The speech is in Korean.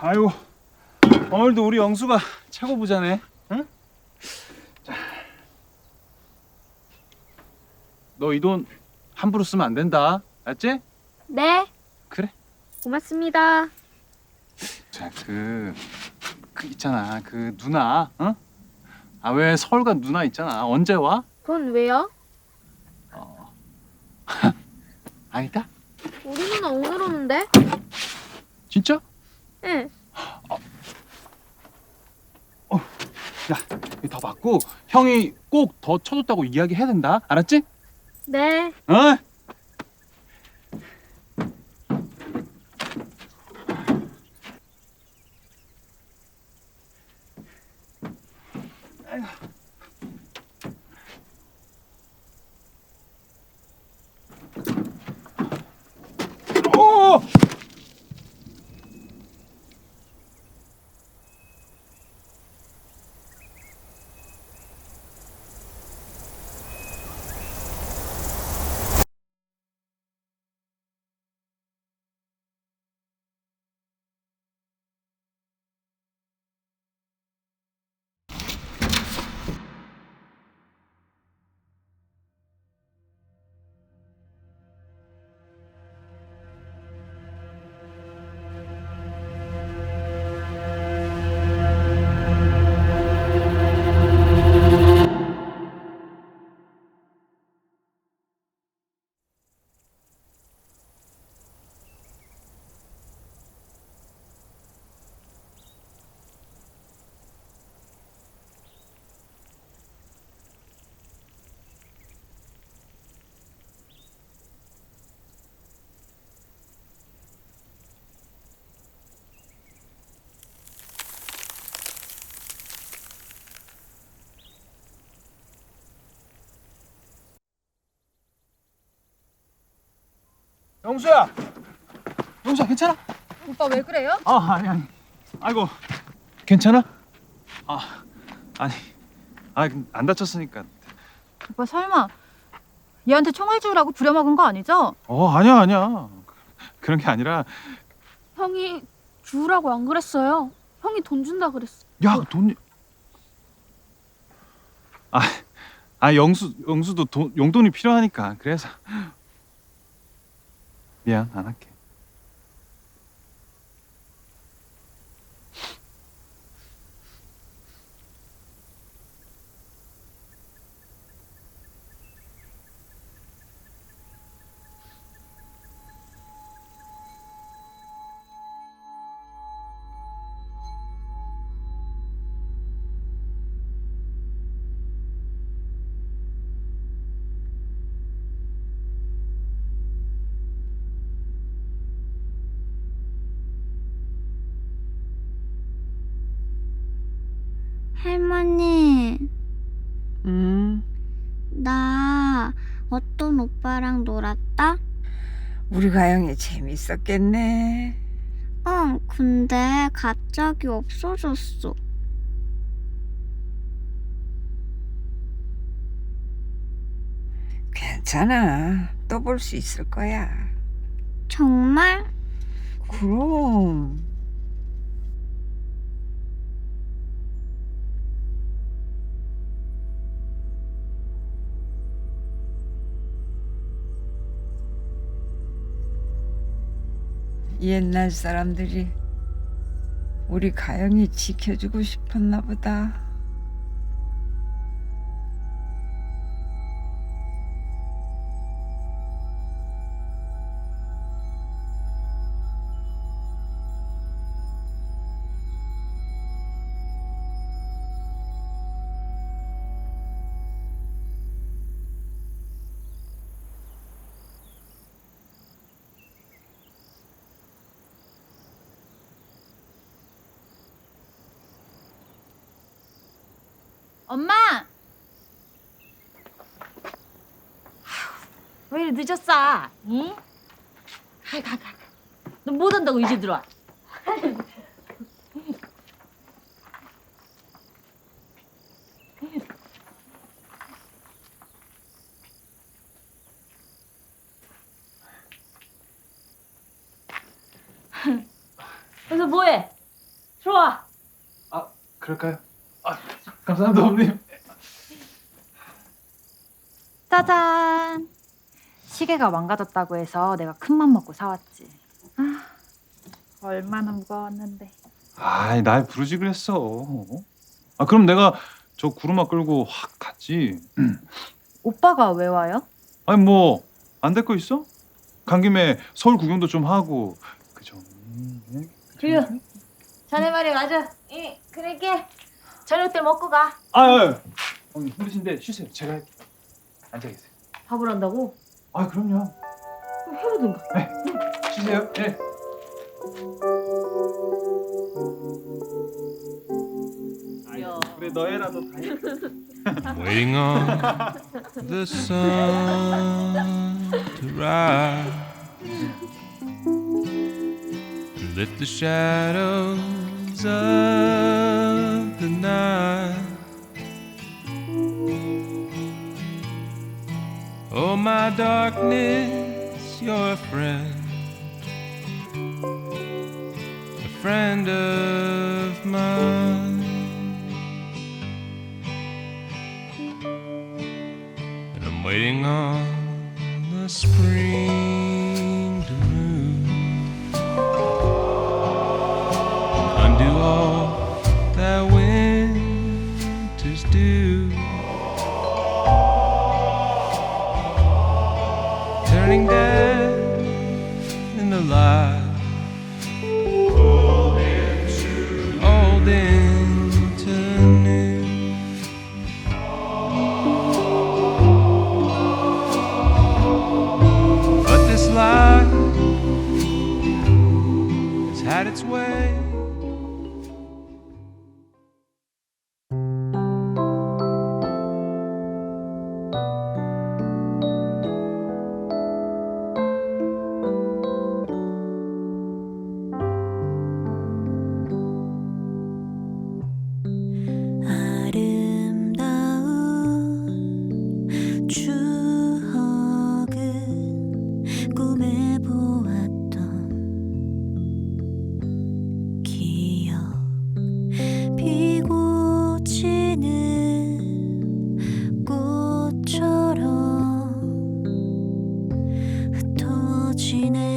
아이고 오늘도 우리 영수가 최고 부자네. 응? 너 이 돈 함부로 쓰면 안 된다. 알지? 네, 그래. 고맙습니다. 자, 그, 그 있잖아. 그 누나, 응? 아, 왜 서울 간 누나 있잖아. 언제 와? 그건 왜요? 어. 아니다. 우리 누나 오늘 오는데? 진짜? 응. 야, 더 받고 형이 꼭 더 쳐줬다고 이야기해야 된다. 알았지? 네. 어? 영수야. 영수야 괜찮아? 오빠 왜 그래요? 아 아니 아니. 아이고 괜찮아? 아 아니 아안 다쳤으니까. 오빠 설마 얘한테 총알 주우라고 부려먹은 거 아니죠? 어 아니야 아니야. 그런 게 아니라 형이 주우라고 안 그랬어요. 형이 돈 준다 그랬어. 야 돈. 아, 아 영수 영수도 돈 용돈이 필요하니까 그래서 미안 안 할게. 할머니, 음, 나 어떤 오빠랑 놀았다? 우리 가영이 재밌었겠네. 응, 근데 갑자기 없어졌어. 괜찮아. 또 볼 수 있을 거야. 정말? 그럼. 옛날 사람들이 우리 가영이 지켜주고 싶었나 보다. 엄마! 왜 이리 늦었어? 응? 가, 가, 가. 너 못 온다고 이제 들어와. 그래서 뭐해? 들어와. 그럴까요? 아, 감사합니다 어머님. 짜잔. 시계가 망가졌다고 해서 내가 큰맘 먹고 사왔지. 아, 얼마나 무거웠는데. 아이 날 부르지 그랬어. 어? 아 그럼 내가 저 구르마 끌고 확 갔지. 오빠가 왜 와요? 아니 뭐 안 될 거 있어? 간 김에 서울 구경도 좀 하고 그죠? 음, 주유. 자네 말이 맞아. 예, 그러게. 저녁 때 먹고 가. 아, 아, 어머니 힘드신데 쉬세요. 제가 할게요. 앉아 계세요. 밥을 한다고? 아 그럼요. 그럼 해보든가. 쉬세요. 예. 야. 그래 너애라도 다 해. waiting on the sun to rise lift the shadows of darkness, you're a friend, a friend of mine. And I'm waiting on the spring to move undo all that winters do. coming down. 지내.